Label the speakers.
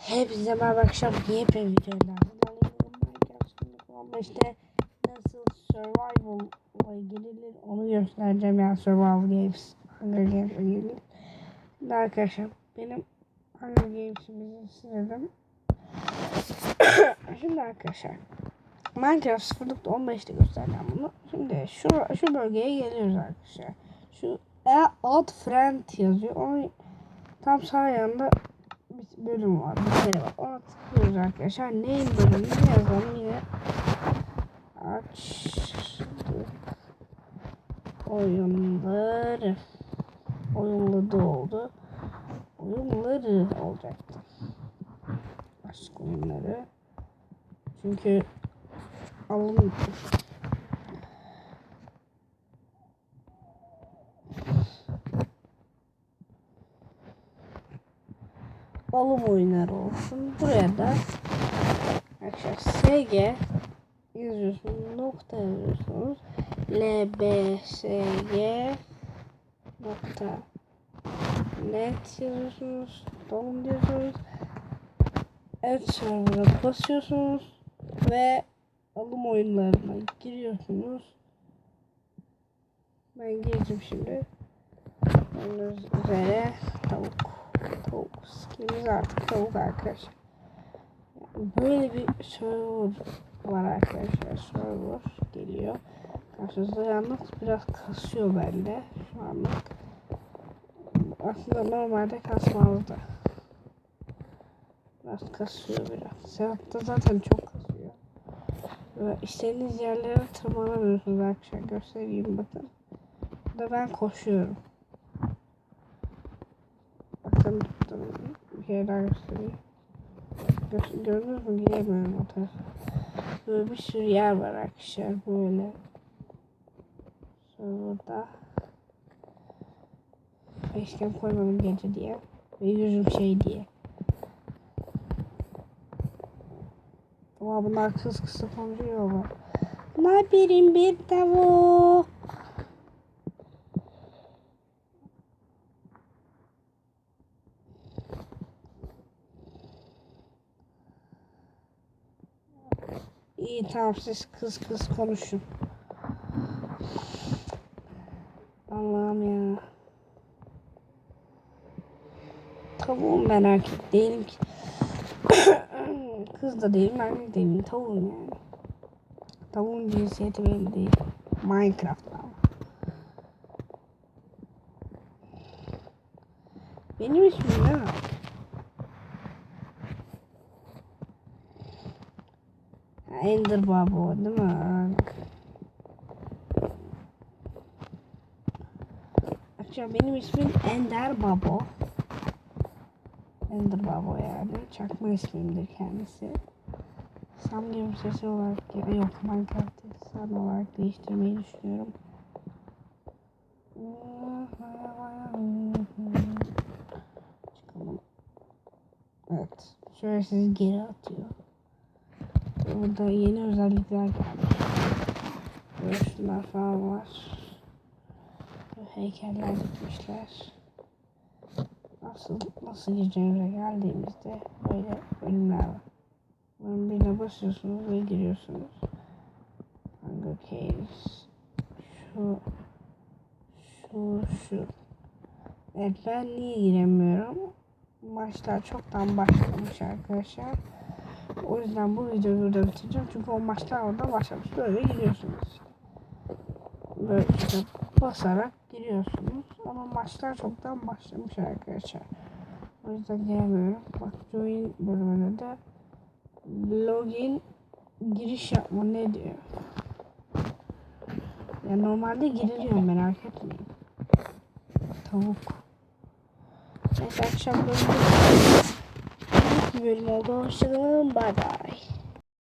Speaker 1: Hepinize merhaba arkadaşlar. Yepyeni videolar. Ama işte nasıl survival'a girilir onu göstereceğim. Yani survival games. Hunger Games'e girilir. Şimdi arkadaşlar benim Hunger Games'imizi silelim. Şimdi arkadaşlar Minecraft 0.15'te göstereceğim bunu. Şimdi şu, şu bölgeye geliyoruz arkadaşlar. Şu e alt friend yazıyor. Onun tam sağ yanında bölüm var. Bir kere var. Ona tıklıyoruz arkadaşlar. Neyin bölümünü yazalım yine. Açtık. Oyunları. Oyunladı oldu. Oyunları olacaktı. Aşk oyunları. Çünkü alın alım oyunları olsun. Buraya da arkadaşlar SG yazıyorsunuz. Nokta yazıyorsunuz. LBSG nokta net yazıyorsunuz. Doğum diyorsunuz. Evet server'a basıyorsunuz ve alım oyunlarına giriyorsunuz. Ben gireceğim şimdi. Onun üzere tavuk. Tavuk. Skinimiz artık tavuk arkadaşlar. Böyle bir server var arkadaşlar. Server geliyor. Karşınızda yalnız biraz kasıyor bende şu anlık. Aslında normalde kasmazdı. Biraz kasıyor biraz. Seyahatte zaten çok kasıyor. Ve istediğiniz yerlere tırmanamıyorsunuz arkadaşlar. Göstereyim bakın. Burada ben koşuyorum. Bakın bir kere daha göstereyim. Gö gördünüz mü? Giremiyorum o tarafa. Böyle bir sürü yer var arkadaşlar böyle. Sonra Facecam koymadım gece diye. Ve yüzüm şey diye. Ama bunlar kız kısa konuşuyorlar. Ne yapayım bir tavuk? İyi tamam siz kız kız konuşun. Allah'ım ya. Tavuğum ben erkek değilim ki. kız da değilim erkek değilim tavuğum yani. Tavuğun cinsiyeti belli değil. Minecraft'ta ama. Benim ismim ne? Ender Baba değil mi? Arkadaşlar benim ismim Ender Babo. Ender Babo yani. Çakma ismimdir kendisi. Sam gibi sesi olarak ya yok Minecraft Sam olarak değiştirmeyi düşünüyorum. Çıkalım. Evet. Şöyle sizi geri atıyor. Burada yeni özellikler gelmiş. Şunlar falan var. Heykeller dikmişler. Nasıl nasıl gireceğimize geldiğimizde böyle bölümler var. Bunun birine basıyorsunuz ve giriyorsunuz. Hunger Caves. Şu şu şu. Evet ben niye giremiyorum? Maçlar çoktan başlamış arkadaşlar. O yüzden bu videoyu burada bitireceğim. Çünkü o maçlar orada başlamış. Böyle giriyorsunuz. Böyle işte basarak giriyorsunuz. Ama maçlar çoktan başlamış arkadaşlar. O yüzden giremiyorum. Bak join bölümünde de login giriş yapma ne diyor. Ya normalde giriliyor merak etmeyin. Tavuk. Neyse akşam bölümde bölüm oldu. Hoşçakalın. Bay bay.